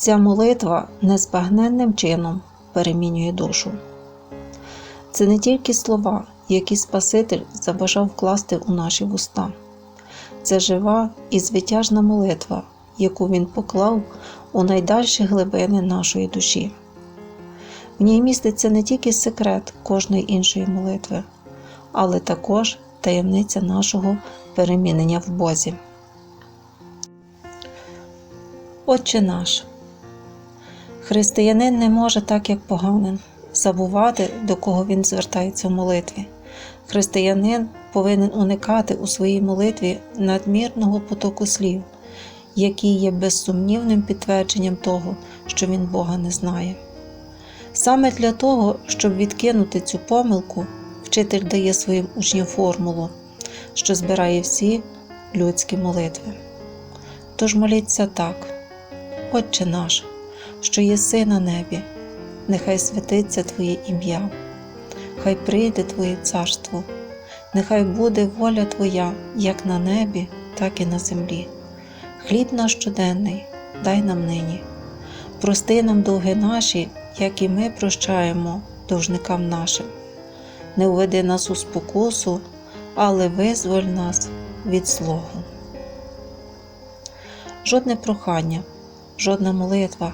Ця молитва незбагненним чином перемінює душу. Це не тільки слова, які Спаситель забажав вкласти у наші вуста. Це жива і звитяжна молитва, яку Він поклав у найдальші глибини нашої душі. В ній міститься не тільки секрет кожної іншої молитви, але також таємниця нашого перемінення в Бозі. Отче наш. Християнин не може, так як поганин, забувати, до кого він звертається в молитві. Християнин повинен уникати у своїй молитві надмірного потоку слів, які є безсумнівним підтвердженням того, що він Бога не знає. Саме для того, щоб відкинути цю помилку, вчитель дає своїм учням формулу, що збирає всі людські молитви. Тож моліться так, Отче наш, що єси на небі, нехай святиться Твоє ім'я, хай прийде Твоє царство, нехай буде воля Твоя як на небі, так і на землі. Хліб наш щоденний, дай нам нині. Прости нам довги наші, як і ми прощаємо довжникам нашим. Не введи нас у спокусу, але визволь нас від злого. Жодне прохання, жодна молитва,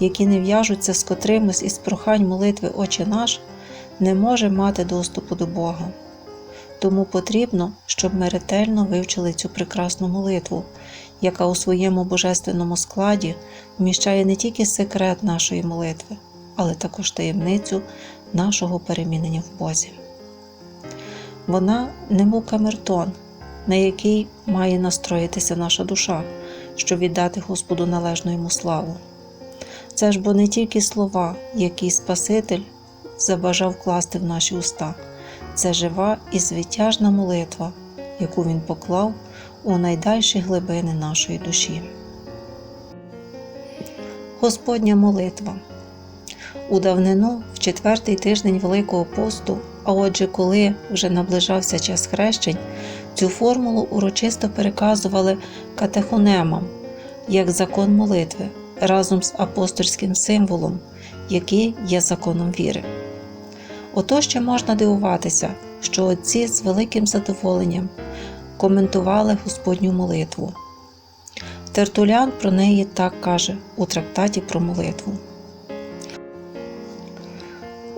які не в'яжуться з котримось із прохань молитви Отче наш, не може мати доступу до Бога. Тому потрібно, щоб ми ретельно вивчили цю прекрасну молитву, яка у своєму божественному складі вміщає не тільки секрет нашої молитви, але також таємницю нашого перемінення в Бозі. Вона немов камертон, на який має настроїтися наша душа, щоб віддати Господу належну йому славу. Це ж бо не тільки слова, які Спаситель забажав вкласти в наші уста, це жива і звитяжна молитва, яку Він поклав у найдальші глибини нашої душі. Господня молитва. У давнину, в четвертий тиждень Великого посту, а отже, коли вже наближався час хрещень, цю формулу урочисто переказували катехонемам як закон молитви разом з апостольським символом, який є законом віри. Ото ще можна дивуватися, що отці з великим задоволенням коментували Господню молитву. Тертулян про неї так каже у трактаті про молитву.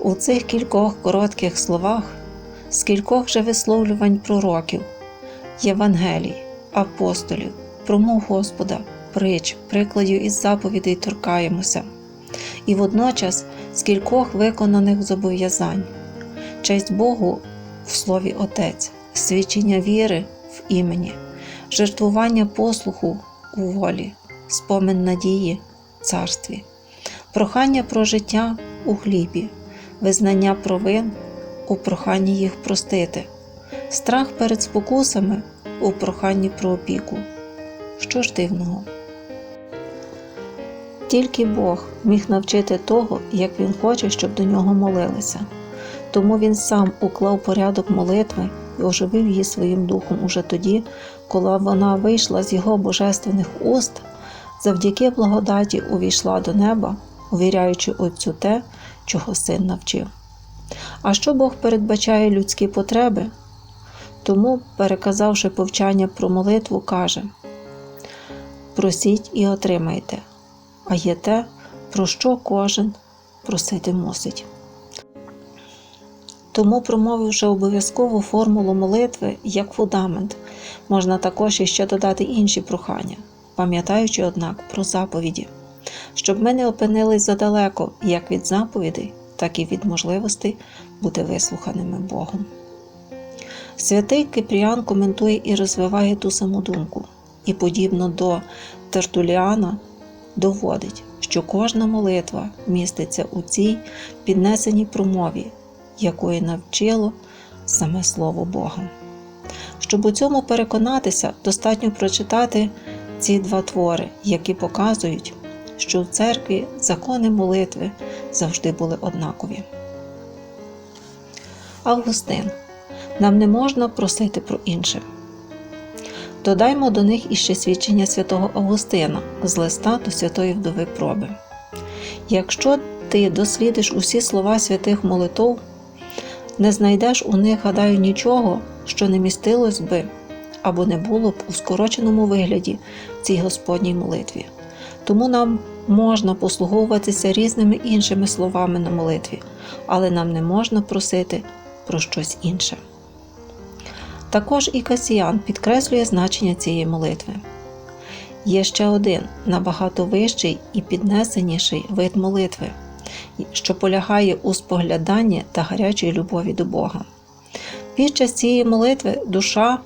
У цих кількох коротких словах з кількох же висловлювань пророків, Євангелій, апостолів, промов Господа, притч, прикладів із заповідей торкаємося, і водночас з кількох виконаних зобов'язань, честь Богу в слові Отець, свідчення віри в імені, жертвування послуху у волі, спомин надії в царстві, прохання про життя у хлібі, визнання провин у проханні їх простити, страх перед спокусами у проханні про опіку. Що ж дивного? Тільки Бог міг навчити того, як Він хоче, щоб до нього молилися. Тому Він сам уклав порядок молитви і оживив її своїм духом уже тоді, коли вона вийшла з його божественних уст, завдяки благодаті увійшла до неба, увіряючи Отцю те, чого син навчив. А що Бог передбачає людські потреби? Тому, переказавши повчання про молитву, каже: Просіть і отримайте, а є те, про що кожен просити мусить. Тому, промовивши обов'язкову формулу молитви як фундамент, можна також іще додати інші прохання, пам'ятаючи, однак, про заповіді, щоб ми не опинились задалеко як від заповідей, так і від можливостей бути вислуханими Богом. Святий Кипріан коментує і розвиває ту саму думку, і, подібно до Тертуліана, доводить, що кожна молитва міститься у цій піднесеній промові, якої навчило саме Слово Бога. Щоб у цьому переконатися, достатньо прочитати ці два твори, які показують, що в церкві закони молитви завжди були однакові. Августин. Нам не можна просити про інше. Додаймо до них іще свідчення святого Августина з листа до святої вдови проби. Якщо ти дослідиш усі слова святих молитов, не знайдеш у них, гадаю, нічого, що не містилось би або не було б у скороченому вигляді в цій Господній молитві. Тому нам можна послуговуватися різними іншими словами на молитві, але нам не можна просити про щось інше. Також і Касіян підкреслює значення цієї молитви. Є ще один набагато вищий і піднесеніший вид молитви, що полягає у спогляданні та гарячій любові до Бога. Під час цієї молитви душа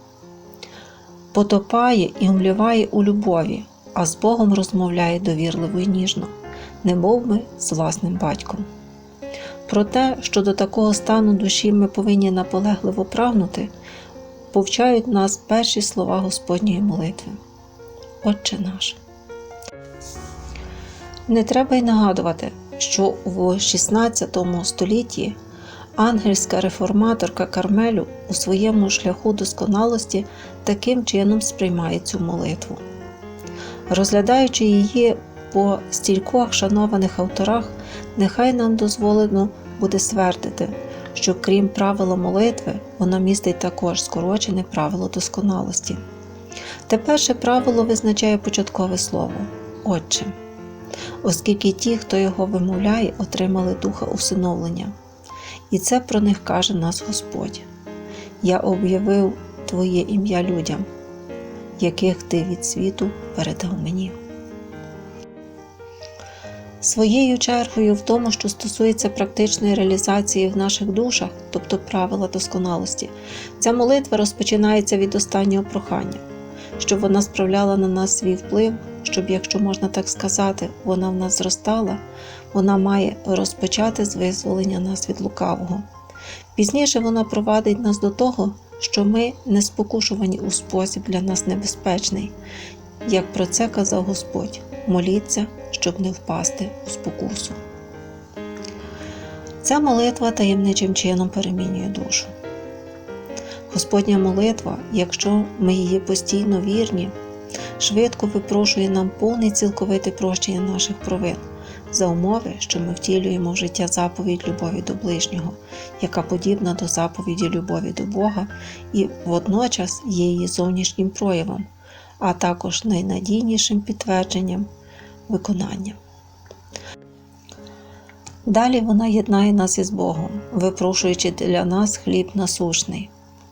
потопає і умліває у любові, а з Богом розмовляє довірливо і ніжно, не мов би з власним батьком. Про те, що до такого стану душі ми повинні наполегливо прагнути, повчають нас перші слова Господньої молитви. Отче наш. Не треба й нагадувати, що в 16 столітті ангельська реформаторка Кармелю у своєму шляху досконалості таким чином сприймає цю молитву. Розглядаючи її по стількох шанованих авторах, нехай нам дозволено буде ствердити, що крім правила молитви, вона містить також скорочене правило досконалості. Те перше правило визначає початкове слово Отче, оскільки ті, хто його вимовляє, отримали духа усиновлення. І це про них каже нас Господь. Я об'явив Твоє ім'я людям, яких ти від світу передав мені. Своєю чергою в тому, що стосується практичної реалізації в наших душах, тобто правила досконалості, ця молитва розпочинається від останнього прохання, щоб вона справляла на нас свій вплив, щоб, якщо можна так сказати, вона в нас зростала, вона має розпочати з визволення нас від лукавого. Пізніше вона провадить нас до того, що ми не спокушувані у спосіб для нас небезпечний, як про це казав Господь моліться, щоб не впасти у спокусу. Ця молитва таємничим чином перемінює душу. Господня молитва, якщо ми її постійно вірні, швидко випрошує нам повне цілковите прощення наших провин за умови, що ми втілюємо в життя заповідь любові до ближнього, яка подібна до заповіді любові до Бога і водночас є її зовнішнім проявом, а також найнадійнішим підтвердженням виконання. Далі вона єднає нас із Богом, випрошуючи для нас хліб насушний,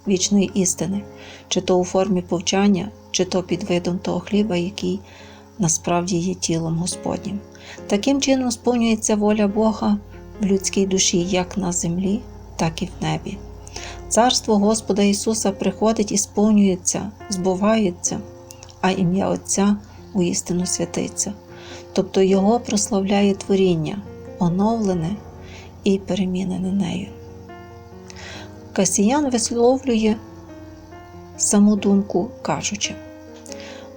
вічної істини, чи то у формі повчання, чи то під видом того хліба, який насправді є тілом Господнім. Таким чином сповнюється воля Бога в людській душі як на землі, так і в небі. Царство Господа Ісуса приходить і сповнюється, збувається, а ім'я Отця уістину святиться, тобто Його прославляє творіння, оновлене і перемінене нею. Касіян висловлює саму думку, кажучи,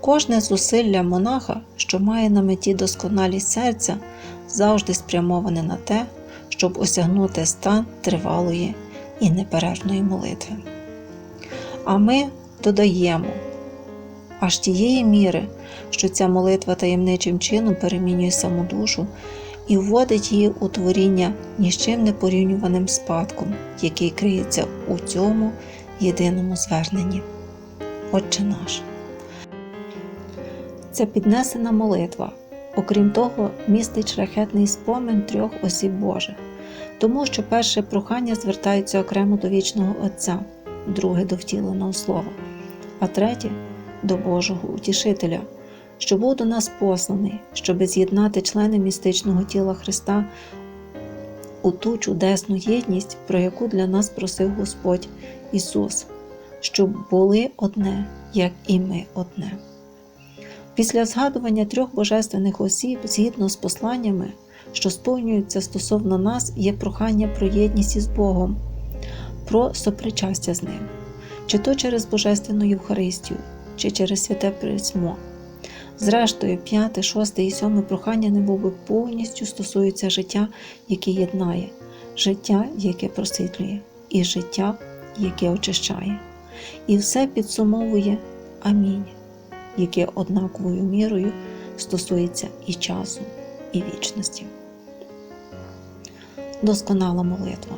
кожне зусилля монаха, що має на меті досконалість серця, завжди спрямоване на те, щоб осягнути стан тривалої і неперервної молитви. А ми додаємо аж тієї міри, що ця молитва таємничим чином перемінює саму душу і вводить її у творіння ні з чим не порівнюваним спадком, який криється у цьому єдиному зверненні. Отче наш. Ця піднесена молитва, окрім того, містить шляхетний спомин трьох осіб Божих, тому що перше прохання звертається окремо до вічного Отця, друге до втіленого Слова, а третє до Божого Утішителя, що був до нас посланий, щоби з'єднати члени містичного тіла Христа у ту чудесну єдність, про яку для нас просив Господь Ісус, щоб були одне, як і ми одне. Після згадування трьох божественних осіб, згідно з посланнями, що сповнюються стосовно нас, є прохання про єдність із Богом, про сопричастя з Ним, чи то через Божественну Євхаристію, чи через святе Письмо. Зрештою, п'яте, шосте і сьоме прохання немови повністю стосуються життя, яке єднає, життя, яке просвітлює, і життя, яке очищає. І все підсумовує, Амінь, яке однаковою мірою стосується і часу, і вічності. Досконала молитва.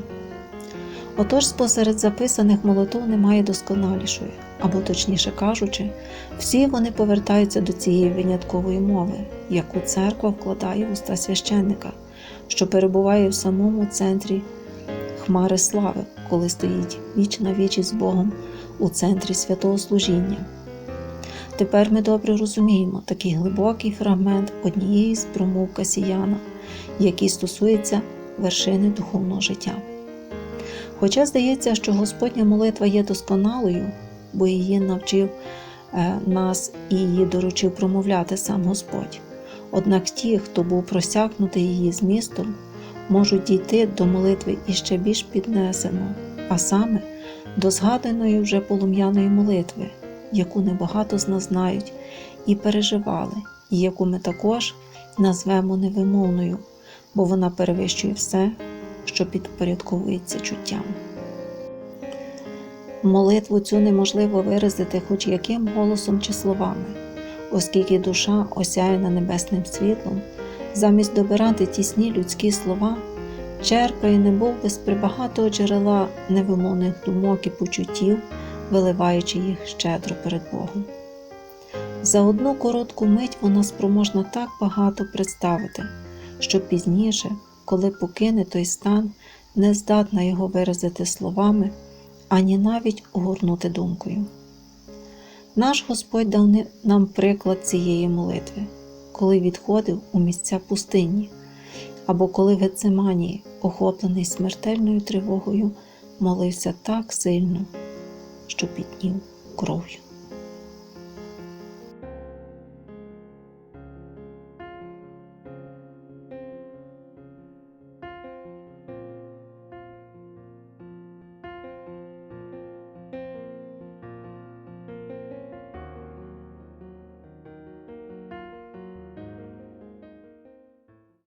Отож, спосеред записаних молитв немає досконалішої, або, точніше кажучи, всі вони повертаються до цієї виняткової мови, яку церква вкладає в уста священника, що перебуває в самому центрі хмари слави, коли стоїть віч на вічі з Богом у центрі святого служіння. Тепер ми добре розуміємо такий глибокий фрагмент однієї з промов Касіяна, який стосується вершини духовного життя. Хоча здається, що Господня молитва є досконалою, бо її навчив е, нас і її доручив промовляти сам Господь. Однак ті, хто був просякнутий її змістом, можуть дійти до молитви іще більш піднесено, а саме до згаданої вже полум'яної молитви, яку небагато з нас знають і переживали, і яку ми також назвемо невимовною, бо вона перевищує все, що підпорядковується чуттям. Молитву цю неможливо виразити хоч яким голосом чи словами, оскільки душа, осяяна небесним світлом, замість добирати тісні людські слова, черпає немов без прибагатого джерела невимовних думок і почуттів, виливаючи їх щедро перед Богом. За одну коротку мить вона спроможна так багато представити, що пізніше, коли покине той стан, не здатна його виразити словами, ані навіть огорнути думкою. Наш Господь дав нам приклад цієї молитви, коли відходив у місця пустинні, або коли в Гецеманії, охоплений смертельною тривогою, молився так сильно, що піднів кров'ю.